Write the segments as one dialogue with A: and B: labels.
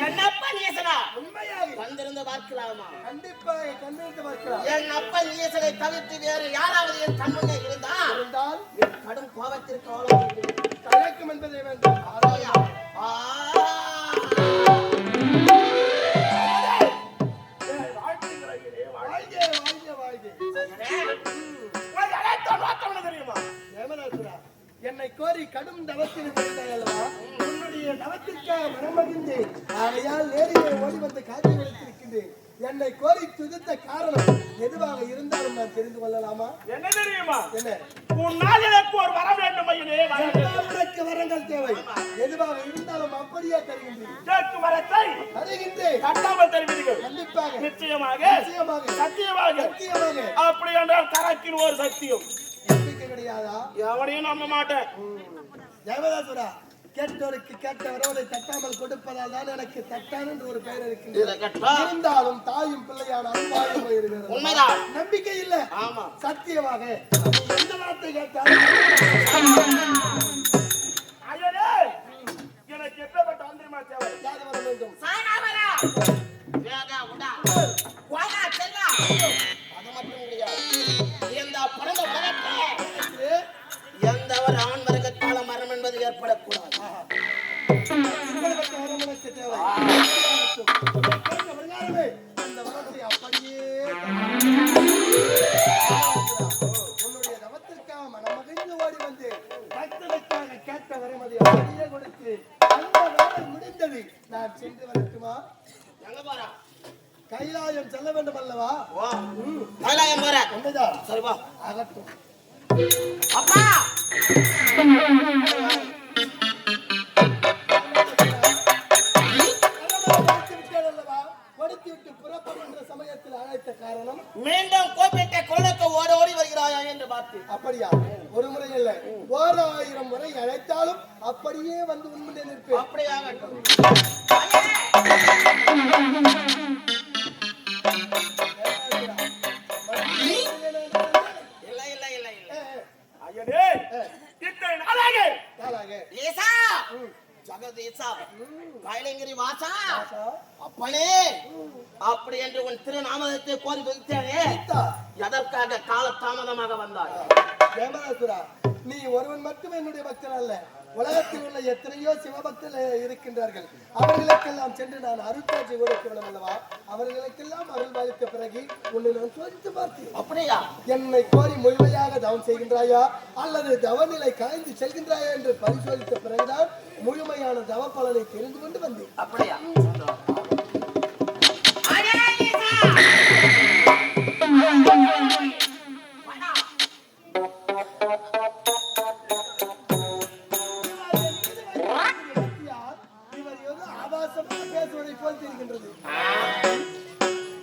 A: என்னப்பா நீசனா? உண்மையாக வந்திருந்து பார்க்கலாமா
B: கண்டிப்பாக கண்டிருந்து பார்க்கலாம்
A: என் அப்பா நீசலை தவிர்த்து வேறு யாராவது என் கண்முன்னே இருந்தா?
B: இருந்தால்
A: கடும் கோபத்திற்கு அவ்வளவு
B: கலக்கும் என்பதை வேண்டாம்.
A: ஆ
B: மனமகிழ்ந்து ஆகையால் நேரிலே ஓடி வந்து காட்சி கொடுத்திருக்கின்றேன் என்னை கோரி துதித்த காரணம் எதுவாக இருந்தாலும் நான் தெரிந்து கொள்ளலாமா?
C: என்ன தெரியுமா?
B: என்ன?
C: உன்னால் எனக்கு ஒரு வர வேண்டும்
B: உனக்கு வரங்கள் தேவை. எதுவாக இருந்தாலும் அப்படியே தருகின்றேன்.
C: வரத்தை
B: தருகின்றேன்.
C: கட்டாமல் தருவீர்கள்.
B: கண்டிப்பாக.
C: நிச்சயமாக.
B: நிச்சயமாக.
C: சத்தியமாக.
B: சத்தியமாக.
C: அப்படி என்றால் கரக்கின் ஒரு சத்தியம்.
B: நம்பிக்கை கிடையாதா?
C: எவனையும் நம்ப மாட்டேன்.
B: தேவதாசுரா கேட்டோருக்கு கேட்ட வரவனை தட்டாமல் கொடுப்பதால் தான் எனக்கு தட்டான் என்று ஒரு பெயர் இருந்தாலும் தாயும் பிள்ளையான அன்பாயும் போயிருக்கிறது
A: உண்மைதான்.
B: நம்பிக்கை இல்ல.
A: ஆமா.
B: சத்தியமாக. எந்த வார்த்தை கேட்டாலும்
C: எனக்கு எப்பேற்பட்ட அந்திரமா தேவை?
B: வர வேண்டும்? நான் சென்று வரட்டுமா? கைலாயம் செல்ல வேண்டும் அல்லவா?
A: கைலாயம் போற
B: உண்மைதான்
A: சரி வா.
B: ஆகட்டும்
A: அப்பா!
B: சமயத்தில் அழைத்த காரணம்?
A: மீண்டும் கோப்பிட்ட குழந்தைக்கு ஓட ஓடி வருகிறாயா என்று பார்த்து.
B: அப்படியா? அழைத்தாலும் அப்படியே வந்து உண்மையை நிற்பேன். ஆசா,
A: அப்பனே. அப்படி என்று உன் திருநாமத்தை கோரி வைத்தேனே எதற்காக கால தாமதமாக வந்தாய்
B: நீ ஒருவன் மட்டும் என்னுடைய பக்தன் அல்ல. உலகத்தில் உள்ள எத்தனையோ சிவபக்தர்கள் இருக்கின்றார்கள். அவர்களுக்கெல்லாம் சென்று நான் அருட்காட்சி கொடுக்க வேண்டும் அல்லவா? அவர்களுக்கெல்லாம் அருள் பாலித்த பிறகு உன்னை நான் சோதித்து பார்த்தேன்.
A: அப்படியா?
B: என்னை கோரி முழுமையாக தவம் செய்கின்றாயா? அல்லது தவநிலை கலைந்து செல்கின்றாயா என்று பரிசோதித்த பிறகுதான் முழுமையான தவ பலனை தெரிந்து கொண்டு வந்தேன்.
A: அப்படியா?
B: ஆபாசமாக பேசுவதை போல் தெரிகின்றது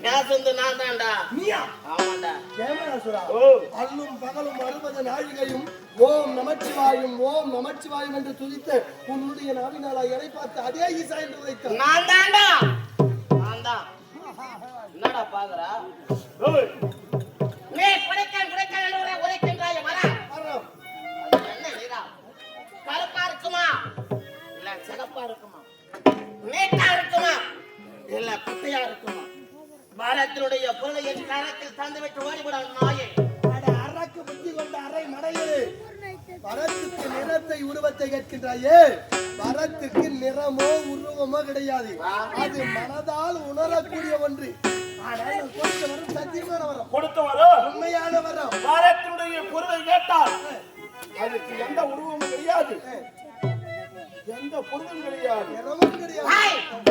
A: பேசுறது நான் தான்டா.
B: நீயா?
A: ஆமாண்டா.
B: கேமராசுரா
C: ஓ.
B: அல்லும் பகலும் அறுபது நாழிகையும் ஓம் நமச்சிவாயும் ஓம் நமச்சிவாயும் என்று துதித்து உன்னுடைய நாவினாலா எடை பார்த்து அதே ஈசா என்று
A: நான் தான்டா. இல்ல குட்டையா இருக்குமா. பாரத்தினுடைய பொருளை என் கரத்தில் தந்துவிட்டு ஓடிவிட நாயே
B: அட அரக்கு புத்தி கொண்ட அரை மடையது. வரத்துக்கு நிறத்தை உருவத்தை கேட்கின்றாயே. வரத்துக்கு நிறமோ உருவமோ கிடையாது. அது மனதால் உணரக்கூடிய ஒன்று. ஆனால் கொடுத்த வரம் சத்தியமான வரம்.
C: கொடுத்து வரும்.
B: உண்மையான வரம்.
C: பாரத்தினுடைய பொருளை கேட்டால் அதுக்கு எந்த உருவமும் கிடையாது. எந்த பொருளும் கிடையாது.
B: நிறமும் கிடையாது.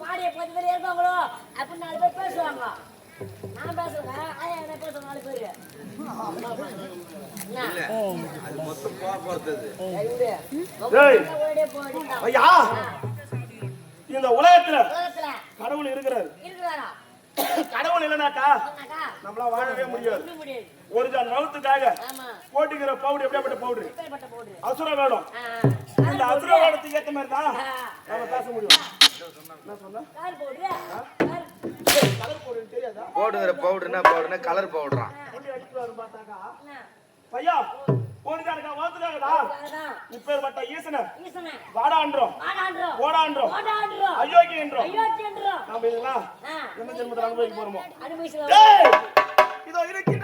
D: பாடிய பத்து பேர் இருப்பாங்களோ அப்படின்னு நாலு பேர் பேசுவாங்க. நான் பேசுறேன். ஆயா என்ன பேசுறேன் நாலு பேரு?
C: இந்த உலகத்துல
D: உலகத்துல.
C: கடவுள் இருக்கிறாரு.
D: இருக்கிறாரா?
C: கடவுள் இல்லைனாக்கா நம்மளா வாழவே முடியாது. ஒரு ஜான் நவுத்துக்காக
D: ஆமா.
C: போட்டுக்கிற பவுடர் எப்படியாப்பட்ட பவுடர் அசுர வேடம் இந்த அசுர. வேடத்துக்கு ஏத்த மாதிரி தான் நம்ம பேச முடியும். என்ன சொன்ன?
D: கால் போடு கால்
C: கலர் பவுடர் தெரியாதா?
E: பவுடர் பவுடர்னா பவுடர்னா கலர்
D: என்ன?
C: பையா?
D: அதுதான்.
C: இப்பேற்பட்ட ஈசனை
D: ஈசனே,
C: வாடான்றோம். ஓடான்றோம். நாம இதெல்லாம்
D: ஆ,
C: என்ன ஜென்மத்தில் அனுபவிக்க போறோமோ? இதோ இருக்கின்றானே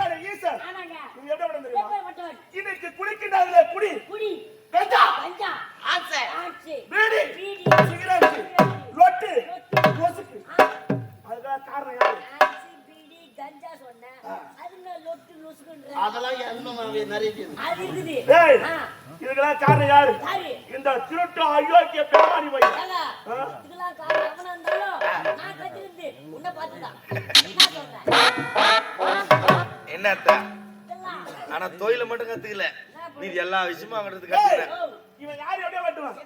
C: இதுக்கெல்லாம் காரணம் யாரு? இந்த திருட்டு அயோக்கிய
D: சொல்றேன்?
E: என்னத்த
D: இதெல்லாம்.
E: ஆனா தொழில மட்டும் கத்துக்கல. நீ எல்லா விஷயமும் அவங்கிறது கத்துக்கிறேன்.
C: இவன் யாரு எப்படியா வெட்டுவான்